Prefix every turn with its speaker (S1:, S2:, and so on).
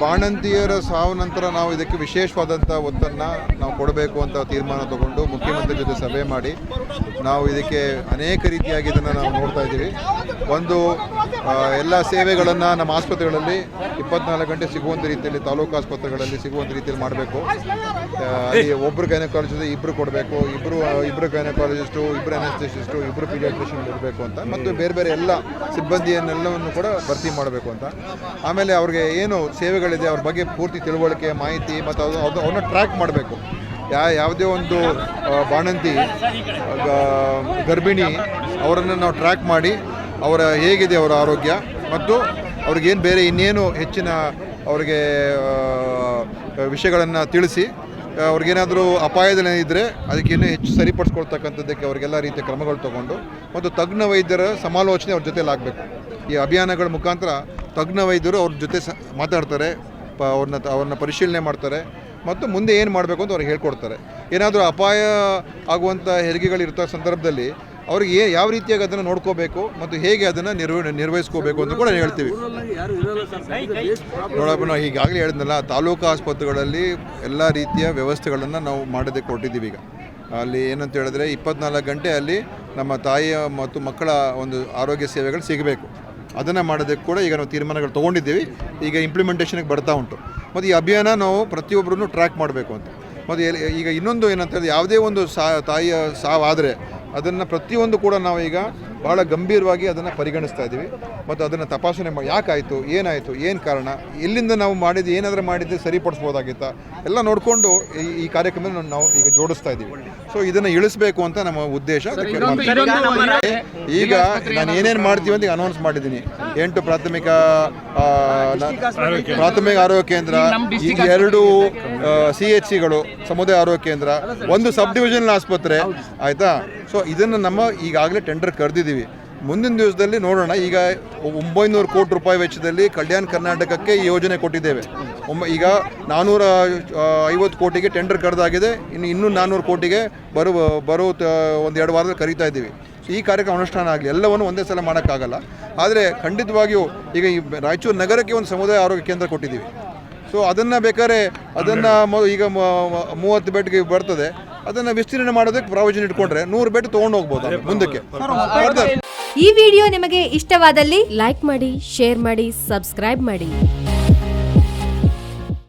S1: ಬಾಣಂತಿಯರ ಸಾವು ನಂತರ ನಾವು ಇದಕ್ಕೆ ವಿಶೇಷವಾದಂಥ ಒತ್ತನ್ನು ನಾವು ಕೊಡಬೇಕು ಅಂತ ತೀರ್ಮಾನ ತಗೊಂಡು ಮುಖ್ಯಮಂತ್ರಿ ಜೊತೆ ಸಭೆ ಮಾಡಿ ನಾವು ಇದಕ್ಕೆ ಅನೇಕ ರೀತಿಯಾಗಿ ಇದನ್ನು ನಾವು ನೋಡ್ತಾ ಇದ್ದೀವಿ. ಒಂದು ಎಲ್ಲ ಸೇವೆಗಳನ್ನು ನಮ್ಮ ಆಸ್ಪತ್ರೆಗಳಲ್ಲಿ ಇಪ್ಪತ್ನಾಲ್ಕು ಗಂಟೆ ಸಿಗುವಂಥ ರೀತಿಯಲ್ಲಿ ತಾಲೂಕು ಆಸ್ಪತ್ರೆಗಳಲ್ಲಿ ಸಿಗುವಂಥ ರೀತಿಯಲ್ಲಿ ಮಾಡಬೇಕು. ಅಲ್ಲಿ ಒಬ್ಬರು ಗೈನಕಾಲಜಿಸ್ಟ್ ಇಬ್ಬರು ಕೊಡಬೇಕು ಇಬ್ಬರು ಇಬ್ಬರು ಗೈನಕಾಲಜಿಸ್ಟು ಇಬ್ಬರು ಅನೆಸ್ಥೆಸಿಸ್ಟು ಇಬ್ಬರು ಪಿಡಿಯಾಟ್ರಿಷನ್ ಇರಬೇಕು ಅಂತ. ಮತ್ತು ಬೇರೆ ಬೇರೆ ಎಲ್ಲ ಸಿಬ್ಬಂದಿಯನ್ನೆಲ್ಲವನ್ನು ಕೂಡ ಭರ್ತಿ ಮಾಡಬೇಕು ಅಂತ. ಆಮೇಲೆ ಅವ್ರಿಗೆ ಏನು ಸೇವೆಗಳಿದೆ ಅವ್ರ ಬಗ್ಗೆ ಪೂರ್ತಿ ತಿಳುವಳಿಕೆ ಮಾಹಿತಿ ಮತ್ತು ಅದು ಅದು ಅವನ್ನ ಟ್ರ್ಯಾಕ್ ಮಾಡಬೇಕು. ಯಾ ಯಾವುದೇ ಒಂದು ಬಾಣಂತಿ ಗರ್ಭಿಣಿ ಅವರನ್ನು ನಾವು ಟ್ರ್ಯಾಕ್ ಮಾಡಿ ಅವರ ಹೇಗಿದೆ ಅವರ ಆರೋಗ್ಯ ಮತ್ತು ಅವ್ರಿಗೇನು ಬೇರೆ ಇನ್ನೇನು ಹೆಚ್ಚಿನ ಅವ್ರಿಗೆ ವಿಷಯಗಳನ್ನು ತಿಳಿಸಿ ಅವ್ರಿಗೇನಾದರೂ ಅಪಾಯದಲ್ಲಿ ಇದ್ದರೆ ಅದಕ್ಕೇನು ಹೆಚ್ಚು ಸರಿಪಡಿಸ್ಕೊಳ್ತಕ್ಕಂಥದ್ದಕ್ಕೆ ಅವ್ರಿಗೆಲ್ಲ ರೀತಿಯ ಕ್ರಮಗಳು ತಗೊಂಡು ಮತ್ತು ತಜ್ಞ ವೈದ್ಯರ ಸಮಾಲೋಚನೆ ಅವ್ರ ಜೊತೆಲಿ ಆಗಬೇಕು. ಈ ಅಭಿಯಾನಗಳ ಮುಖಾಂತರ ತಜ್ಞ ವೈದ್ಯರು ಅವ್ರ ಜೊತೆ ಸ, ಮಾತಾಡ್ತಾರೆ, ಪ, ಅವ್ರನ್ನ ಅವ್ರನ್ನ ಪರಿಶೀಲನೆ ಮಾಡ್ತಾರೆ ಮತ್ತು ಮುಂದೆ ಏನು ಮಾಡಬೇಕು ಅಂತ ಅವ್ರಿಗೆ ಹೇಳ್ಕೊಡ್ತಾರೆ. ಏನಾದರೂ ಅಪಾಯ ಆಗುವಂಥ ಹೆರಿಗೆಗಳು ಇರ್ತ ಸಂದರ್ಭದಲ್ಲಿ ಅವ್ರಿಗೆ ಏ ಯಾವ ರೀತಿಯಾಗಿ ಅದನ್ನು ನೋಡ್ಕೋಬೇಕು ಮತ್ತು ಹೇಗೆ ಅದನ್ನು ನಿರ್ವ ನಿರ್ವಹಿಸ್ಕೋಬೇಕು ಅಂತ ಕೂಡ ಹೇಳ್ತೀವಿ. ನೋಡಪ್ಪ ನಾವು ಈಗಾಗಲೇ ಹೇಳಿದ್ನಲ್ಲ ತಾಲೂಕು ಆಸ್ಪತ್ರೆಗಳಲ್ಲಿ ಎಲ್ಲ ರೀತಿಯ ವ್ಯವಸ್ಥೆಗಳನ್ನು ನಾವು ಮಾಡೋದಕ್ಕೆ ಕೊಟ್ಟಿದ್ದೀವಿ ಈಗ. ಅಲ್ಲಿ ಏನಂತ ಹೇಳಿದ್ರೆ ಇಪ್ಪತ್ನಾಲ್ಕು ಗಂಟೆ ಅಲ್ಲಿ ನಮ್ಮ ತಾಯಿಯ ಮತ್ತು ಮಕ್ಕಳ ಒಂದು ಆರೋಗ್ಯ ಸೇವೆಗಳು ಸಿಗಬೇಕು. ಅದನ್ನು ಮಾಡೋದಕ್ಕೆ ಕೂಡ ಈಗ ನಾವು ತೀರ್ಮಾನಗಳು ತೊಗೊಂಡಿದ್ದೀವಿ. ಈಗ ಇಂಪ್ಲಿಮೆಂಟೇಷನ್ಗೆ ಬರ್ತಾ ಉಂಟು. ಮತ್ತು ಈ ಅಭಿಯಾನ ನಾವು ಪ್ರತಿಯೊಬ್ಬರನ್ನು ಟ್ರ್ಯಾಕ್ ಮಾಡಬೇಕು ಅಂತ. ಮತ್ತು ಈಗ ಇನ್ನೊಂದು ಏನಂತ ಹೇಳಿದ್ರೆ ಯಾವುದೇ ಒಂದು ಸಾ ತಾಯಿಯ ಸಾವಾದರೆ ಅದನ್ನು ಪ್ರತಿಯೊಂದು ಕೂಡ ನಾವು ಈಗ ಭಾಳ ಗಂಭೀರವಾಗಿ ಅದನ್ನು ಪರಿಗಣಿಸ್ತಾ ಇದ್ದೀವಿ. ಮತ್ತು ಅದನ್ನು ತಪಾಸಣೆ ಮಾಡಿ ಯಾಕಾಯಿತು ಏನಾಯಿತು ಏನು ಕಾರಣ ಎಲ್ಲಿಂದ ನಾವು ಮಾಡಿದ್ದು ಏನಾದರೂ ಮಾಡಿದ್ದು ಸರಿಪಡಿಸ್ಬೋದಾಗಿತ್ತಾ ಎಲ್ಲ ನೋಡಿಕೊಂಡು ಈ ಈ ಕಾರ್ಯಕ್ರಮ ನಾವು ಈಗ ಜೋಡಿಸ್ತಾ ಇದ್ದೀವಿ. ಸೊ ಇದನ್ನು ಇಳಿಸಬೇಕು ಅಂತ ನಮ್ಮ ಉದ್ದೇಶ. ಅದಕ್ಕೆ ಈಗ ನಾನು ಏನೇನು ಮಾಡ್ತೀವಿ ಅಂತ ಅನೌನ್ಸ್ ಮಾಡಿದ್ದೀನಿ. ಎಂಟು ಪ್ರಾಥಮಿಕ ಪ್ರಾಥಮಿಕ ಆರೋಗ್ಯ ಕೇಂದ್ರ ಈಗ ಎರಡು ಸಿ ಎಚ್ ಸಿಗಳು ಸಮುದಾಯ ಆರೋಗ್ಯ ಕೇಂದ್ರ, ಒಂದು ಸಬ್ ಡಿವಿಷನಲ್ ಆಸ್ಪತ್ರೆ, ಆಯಿತಾ? ಸೊ ಇದನ್ನು ನಮ್ಮ ಈಗಾಗಲೇ ಟೆಂಡರ್ ಕರೆದಿದ್ದೀವಿ ಮುಂದಿನ ದಿವಸದಲ್ಲಿ ನೋಡೋಣ. ಈಗ ಒಂಬೈನೂರು ಕೋಟಿ ರೂಪಾಯಿ ವೆಚ್ಚದಲ್ಲಿ ಕಲ್ಯಾಣ ಕರ್ನಾಟಕಕ್ಕೆ ಈ ಯೋಜನೆ ಕೊಟ್ಟಿದ್ದೇವೆ. ಒಮ್ಮ ಈಗ ನಾನ್ನೂರ ಐವತ್ತು ಕೋಟಿಗೆ ಟೆಂಡರ್ ಕರೆದಾಗಿದೆ. ಇನ್ನು ಇನ್ನೂ ನಾನ್ನೂರು ಕೋಟಿಗೆ ಬರುವ ಬರೋ ಒಂದು ಎರಡು ವಾರದಲ್ಲಿ ಕರೀತಾ ಇದ್ದೀವಿ. ಈ ಕಾರ್ಯಕ್ರಮ ಅನುಷ್ಠಾನ ಆಗಲಿ, ಎಲ್ಲವನ್ನು ಒಂದೇ ಸಲ ಮಾಡೋಕ್ಕಾಗಲ್ಲ. ಆದರೆ ಖಂಡಿತವಾಗಿಯೂ ಈಗ ಈ ರಾಯಚೂರು ನಗರಕ್ಕೆ ಒಂದು ಸಮುದಾಯ ಆರೋಗ್ಯ ಕೇಂದ್ರ ಕೊಟ್ಟಿದ್ದೀವಿ. ಸೊ ಅದನ್ನು ಬೇಕಾದ್ರೆ ಅದನ್ನು ಈಗ ಮೂವತ್ತು ಬೆಡ್ಗೆ ಬರ್ತದೆ. ಅದನ್ನು ವಿಸ್ತೀರ್ಣ ಮಾಡೋದಕ್ಕೆ ಪ್ರಾವಿಷನ್ ಇಟ್ಕೊಂಡ್ರೆ ನೂರು ಬೆಡ್ ತೊಗೊಂಡು ಹೋಗ್ಬೋದು ಮುಂದಕ್ಕೆ.
S2: ಈ ವಿಡಿಯೋ ನಿಮಗೆ ಇಷ್ಟವಾದಲ್ಲಿ ಲೈಕ್ ಮಾಡಿ ಶೇರ್ ಮಾಡಿ ಸಬ್ಸ್ಕ್ರೈಬ್ ಮಾಡಿ.